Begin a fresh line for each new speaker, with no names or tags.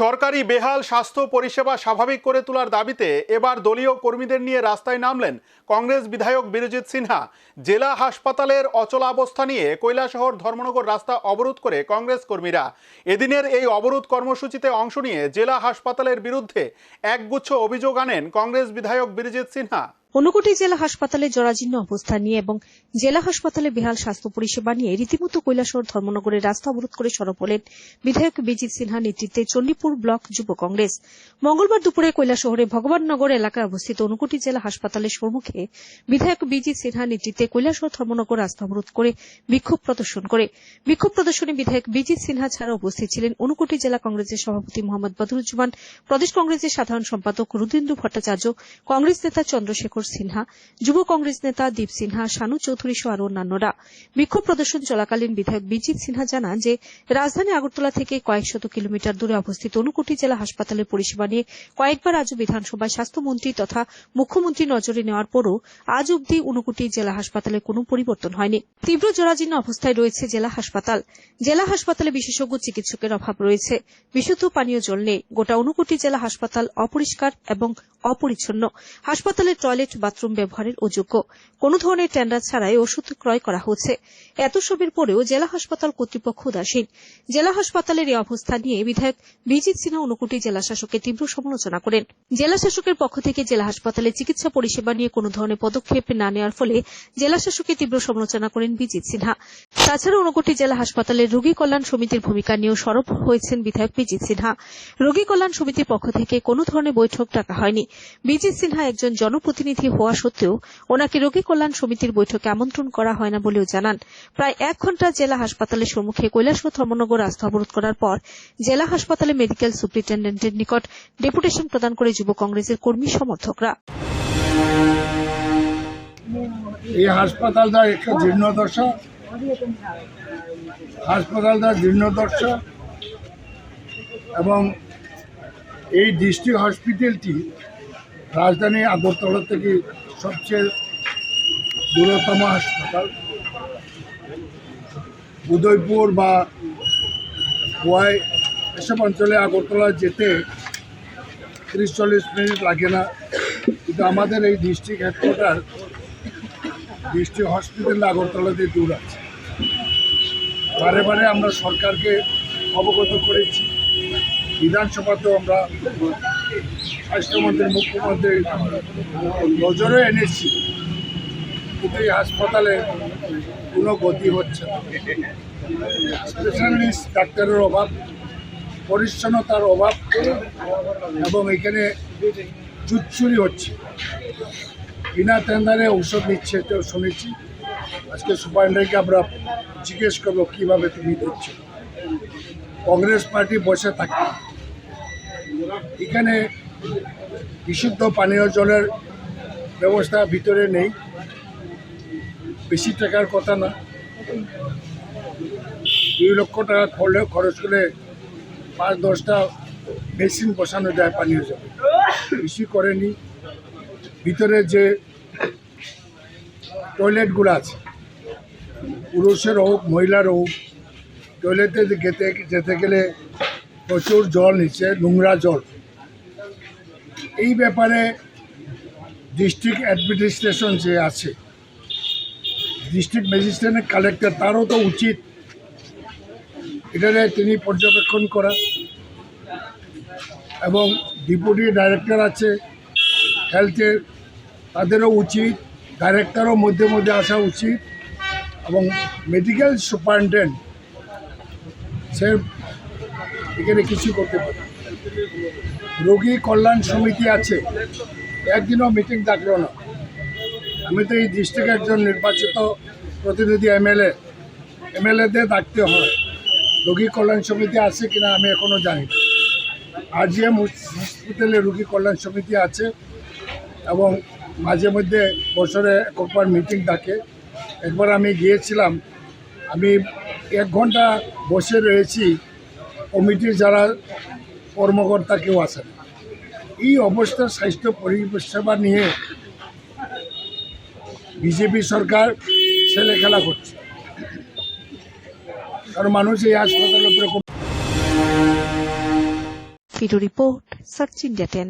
সরকারি বেহাল স্বাস্থ্য পরিষেবা স্বাভাবিক করে তোলার দাবিতে এবার দলীয় কর্মীদের নিয়ে রাস্তায় নামলেন কংগ্রেস বিধায়ক বীরজিৎ সিনহা। জেলা হাসপাতালের অচলাবস্থা নিয়ে কৈলাসহর ধর্মনগর রাস্তা অবরোধ করে কংগ্রেস কর্মীরা। এদিনের এই অবরোধ কর্মসূচিতে অংশ নিয়ে জেলা হাসপাতালের বিরুদ্ধে একগুচ্ছ অভিযোগ আনেন কংগ্রেস বিধায়ক বীরজিৎ সিনহা।
ঊনকোটি জেলা হাসপাতালে জরাজীর্ণ অবস্থা নিয়ে এবং জেলা হাসপাতালে বেহাল স্বাস্থ্য পরিষেবা নিয়ে রীতিমতো কৈলাসহর ধর্মনগরের রাস্তা অবরোধ করে সরব হলেন বিধায়ক বিজিত সিনহা নেতৃত্বে চণ্ডীপুর ব্লক যুব কংগ্রেস। মঙ্গলবার দুপুরে কৈলাসহরে ভগবাননগর এলাকায় অবস্থিত ঊনকোটি জেলা হাসপাতালের সম্মুখে বিধায়ক বিজিত সিনহা নেতৃত্বে কৈলাসহর ধর্মনগর রাস্তা অবরোধ করে বিক্ষোভ প্রদর্শন করে। বিক্ষোভ প্রদর্শনে বিধায়ক বিজিত সিনহা ছাড়া উপস্থিত ছিলেন ঊনকোটি জেলা কংগ্রেসের সভাপতি মোহাম্মদ বদরুজ্জামান, প্রদেশ কংগ্রেসের সাধারণ সম্পাদক রুদ্রেন্দু ভট্টাচার্য, কংগ্রেস নেতা চন্দ্রশেখর সিনহা, যুব কংগ্রেস নেতা দীপ সিনহা, শানু চৌধুরী সহ আরও অন্যান্যরা। বিক্ষোভ প্রদর্শন চলাকালীন বিধায়ক বিজিত সিনহা জানান যে, রাজধানী আগরতলা থেকে কয়েকশত কিলোমিটার দূরে অবস্থিত অনুকোটি জেলা হাসপাতালের পরিষেবা নিয়ে কয়েকবার আজও বিধানসভায় স্বাস্থ্যমন্ত্রী তথা মুখ্যমন্ত্রী নজরে নেওয়ার পরও আজ অবধি ঊনকোটি জেলা হাসপাতালে কোনো পরিবর্তন হয়নি। তীব্র জরাজীর্ণ অবস্থায় রয়েছে জেলা হাসপাতাল। জেলা হাসপাতালে বিশেষজ্ঞ চিকিৎসকের অভাব রয়েছে। বিশুদ্ধ পানীয় জল নেই। গোটা ঊনকোটি জেলা হাসপাতাল অপরিষ্কার এবং অপরিচ্ছন্ন। হাসপাতালের টয়লেট বাথরুম ব্যবহারের অযোগ্য। কোনো ধরনের টেন্ডার ছাড়াই ওষুধ ক্রয় করা হচ্ছে। এত সবের পরেও জেলা হাসপাতাল কর্তৃপক্ষ উদাসীন। জেলা হাসপাতালের এই অবস্থা নিয়ে বিধায়ক বিজিত সিনহা ঊনকোটি জেলা শাসকের তীব্র সমালোচনা করেন। জেলা শাসকের পক্ষ থেকে জেলা হাসপাতালে চিকিৎসা পরিষেবা নিয়ে কোনো ধরনের পদক্ষেপ না নেওয়ার ফলে জেলা শাসকের তীব্র সমালোচনা করেন বিজিৎ সিনহা। তাছাড়া ঊনকোটি জেলা হাসপাতালের রোগী কল্যাণ সমিতির ভূমিকা নিয়েও সরব হয়েছেন বিধায়ক বিজিত সিনহা। রোগী কল্যাণ সমিতির পক্ষ থেকে কোনো ধরনের বৈঠক ডাকা হয়নি। বিজিৎ সিনহা একজন জনপ্রতিনিধি হওয়া সত্ত্বেও ওনাকে রোগী কল্যাণ সমিতির বৈঠকে আমন্ত্রণ করা হয় না বলেও জানান। প্রায় এক ঘণ্টা জেলা হাসপাতালের সম্মুখে কৈলাসহর ধর্মনগর রাস্তা অবরোধ করার পর জেলা হাসপাতালে মেডিকেল সুপারিনটেন্ডেন্টের নিকট ডেপুটেশন প্রদান করে যুব কংগ্রেসের কর্মী সমর্থকরা।
এই হাসপাতালটা একটা জীর্ণদশা হাসপাতালটা জীর্ণদশা এবং এই ডিস্ট্রিক্ট হসপিটালটি রাজধানী আগরতলা থেকে সবচেয়ে দূরতম হাসপাতাল। উদয়পুর বা গোয়াই এসব অঞ্চলে আগরতলা যেতে তিরিশ চল্লিশ মিনিট লাগে না। কিন্তু আমাদের এই ডিস্ট্রিক্ট হেডকোয়ার্টার, ডিস্ট্রিক্ট হসপিটাল আগরতলাতে দূর আছে। বারে বারে আমরা সরকারকে অবগত করেছি। বিধানসভাতেও আমরা স্বাস্থ্যমন্ত্রী, মুখ্যমন্ত্রী, নজরে এনেছি। কিন্তু এই হাসপাতালে কোনো গতি হচ্ছে না। স্পেশালিস্ট ডাক্তারের অভাব, পরিচ্ছন্নতার অভাব, এবং এখানে চুচ্চুরি হচ্ছে। বিনা টেন্ডারে ঔষধ নিচ্ছে, এটাও শুনেছি। আজকে সুপারিনটেন্ডেন্টকে আমরা জিজ্ঞেস করব, কীভাবে তুমি দিচ্ছ কংগ্রেস পার্টি বসে থাকে এখানে বিশুদ্ধ পানীয় জলের ব্যবস্থা ভিতরে নেই। বেশি টাকার কথা না। দুই লক্ষ টাকা করলে খরচ করে পাঁচ দশটা মেশিন বসানো যায় পানীয় জল। বেশি করেনি। ভিতরে যে টয়লেটগুলো আছে, পুরুষের হোক, মহিলার হোক, টয়লেটে যেতে যেতে গেলে প্রচুর জল নিচ্ছে নোংরা জল। এই ব্যাপারে ডিস্ট্রিক্ট অ্যাডমিনিস্ট্রেশন যে আছে ডিস্ট্রিক্ট ম্যাজিস্ট্রেট কালেক্টর তারও তো উচিত। এটারে তিনি পর্যবেক্ষণ করা। এবং ডিপুটি ডাইরেক্টর আছে হেলথের তাদেরও উচিত। ডাইরেক্টরও মধ্যে মধ্যে আসা উচিত। এবং মেডিকেল সুপারিনটেন্ডেন্ট সে এখানে কিছু করতে পারে। রোগী কল্যাণ সমিতি আছে। একদিনও মিটিং ডাকলো না। আমি তো এই ডিস্ট্রিক্ট একজন নির্বাচিত প্রতিনিধি এমএলএ এমএলএদের ডাকতে হয়। রোগী কল্যাণ সমিতি আছে কিনা আমি এখনও জানি না। আরজিএম হসপিটালে রোগী কল্যাণ সমিতি আছে এবং মাঝে মধ্যে বছরে একবার মিটিং ডাকে একবার আমি গিয়েছিলাম। আমি এক ঘণ্টা বসে রয়েছি। কমিটির যারা কর্মকর্তা কেউ আছেন, এই অবস্থার স্বাস্থ্য পরিষেবা নিয়ে বিজেপি সরকার ছেলে খেলা করছে। কারণ মানুষ এই হাসপাতালের উপরে
রিপোর্ট, সার্চ ইন্ডিয়া টেন